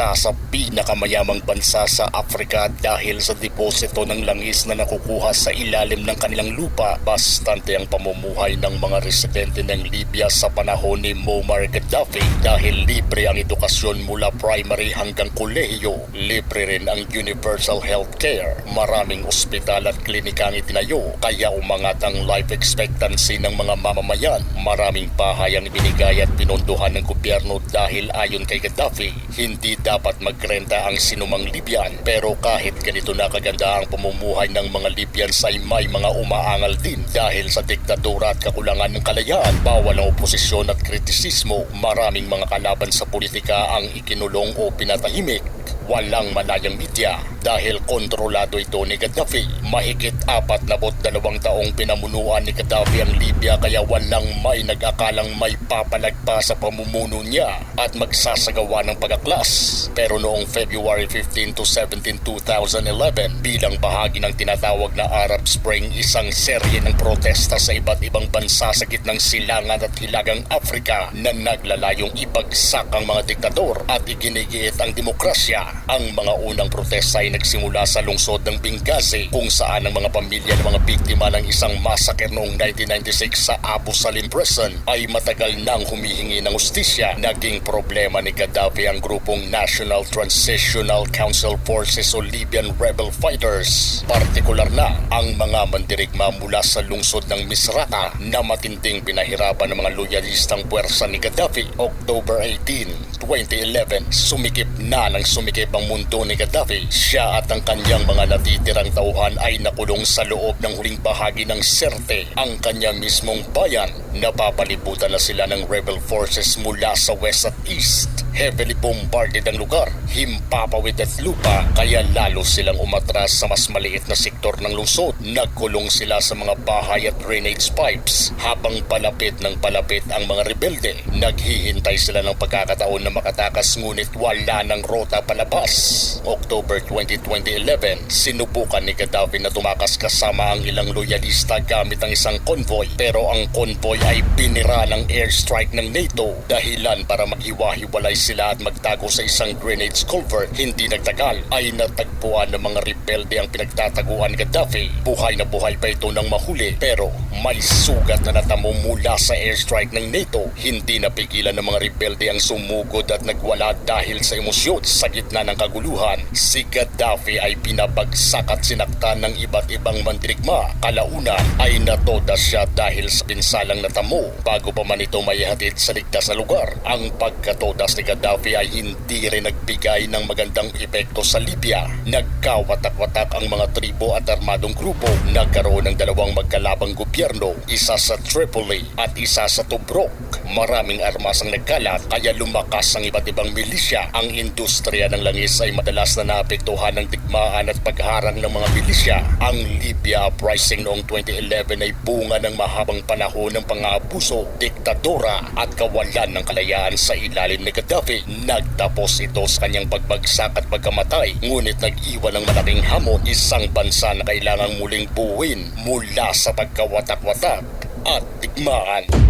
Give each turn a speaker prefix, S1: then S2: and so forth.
S1: Isa sa pinakamayamang bansa sa Afrika dahil sa deposito ng langis na nakukuha sa ilalim ng kanilang lupa. Bastante ang pamumuhay ng mga residente ng Libya sa panahon ni Muammar Gaddafi dahil libre ang edukasyon mula primary hanggang kolehiyo. Libre rin ang universal health care. Maraming ospital at klinika ang itinayo kaya umangat ang life expectancy ng mga mamamayan. Maraming bahay ang ibinigay at pinondohan ng gobyerno dahil ayon kay Gaddafi, hindi dapat magrenta ang sinumang Libyan. Pero kahit ganito na kaganda ang pamumuhay ng mga Libyans ay may mga umaangal din dahil sa diktadura at kakulangan ng kalayaan. Bawal ang oposisyon at kritisismo. Maraming mga kalaban sa politika ang ikinulong o pinatahimik walang malayang media dahil kontrolado ito ni Gaddafi. Mahigit apat na dalawang taong pinamunuan ni Gaddafi ang Libya kaya walang may nag-akalang may papalagpa sa pamumuno niya at magsasagawa ng pagaklas. Pero noong February 15 to 17, 2011 bilang bahagi ng tinatawag na Arab Spring isang serye ng protesta sa iba't ibang bansa sa gitnang silangan at hilagang Afrika na naglalayong ibagsak ang mga diktador at iginigiit ang demokrasya. Ang mga unang protesta ay nagsimula sa lungsod ng Benghazi kung saan ang mga pamilya ng mga biktima ng isang massacre noong 1996 sa Abu Salim Prison ay matagal nang humihingi ng ustisya. Naging problema ni Gaddafi ang grupong National Transitional Council Forces o Libyan Rebel Fighters. Partikular na ang mga mandirigma mula sa lungsod ng Misrata na matinding pinahirapan ng mga loyalistang puwersa ni Gaddafi. October 18, 2011, sumikip na ng sumikip ang mundo ni Gaddafi. Siya at ang kanyang mga natitirang tauhan ay nakulong sa loob ng huling bahagi ng Sirte, ang kanya mismong bayan. Napapalibutan na sila ng rebel forces mula sa west at east. Heavily bombarded ang lugar, himpapawid at lupa, kaya lalo silang umatras sa mas maliit na sektor ng lungsod. Nagkulong sila sa mga bahay at drainage pipes habang palapit ng palapit ang mga rebelde. Naghihintay sila ng pagkakataon na makatakas ngunit wala ng rota palabas. October 20, 2011, sinubukan ni Gaddafi na tumakas kasama ang ilang loyalista gamit ang isang convoy pero ang convoy ay binira ng airstrike ng NATO dahilan para maghiwa-hiwalay sila at magtago sa isang grenade culvert. Hindi nagtagal ay natagpuan ng mga rebelde ang pinagtataguan ni Gaddafi. Buhay na buhay pa ito ng mahuli pero may sugat na natamo mula sa airstrike ng NATO. Hindi napigilan ng mga rebelde ang sumugod at nagwala dahil sa emosyon sa gitna ng kaguluhan. Si Gaddafi ay pinabagsak at sinaktan ng iba't ibang mandirigma. Kalaunan ay natoda siya dahil sa pinsalang natamo bago pa man ito maihatid sa ligtas na lugar. Ang pagkatodas ni Gaddafi ay hindi rin nagbigay ng magandang epekto sa Libya. Nagkawatak-watak ang mga tribo at armadong grupo. Nagkaroon ng dalawang magkalabang gobyerno, isa sa Tripoli at isa sa Tobruk. Maraming armas ang nagkalat kaya lumakas ang iba't ibang milisya. Ang industriya ng langis ay madalas na naapektuhan ng digmaan at pagharang ng mga milisya. Ang Libya uprising noong 2011 ay bunga ng mahabang panahon ng pang-aabuso, diktadora at kawalan ng kalayaan sa ilalim ni Gaddafi. Nagtapos ito sa kanyang pagbagsak at pagkamatay, ngunit nag-iwan ng malaking hamon isang bansa na kailangang muling buuin mula sa pagkawatak-watak at digmaan.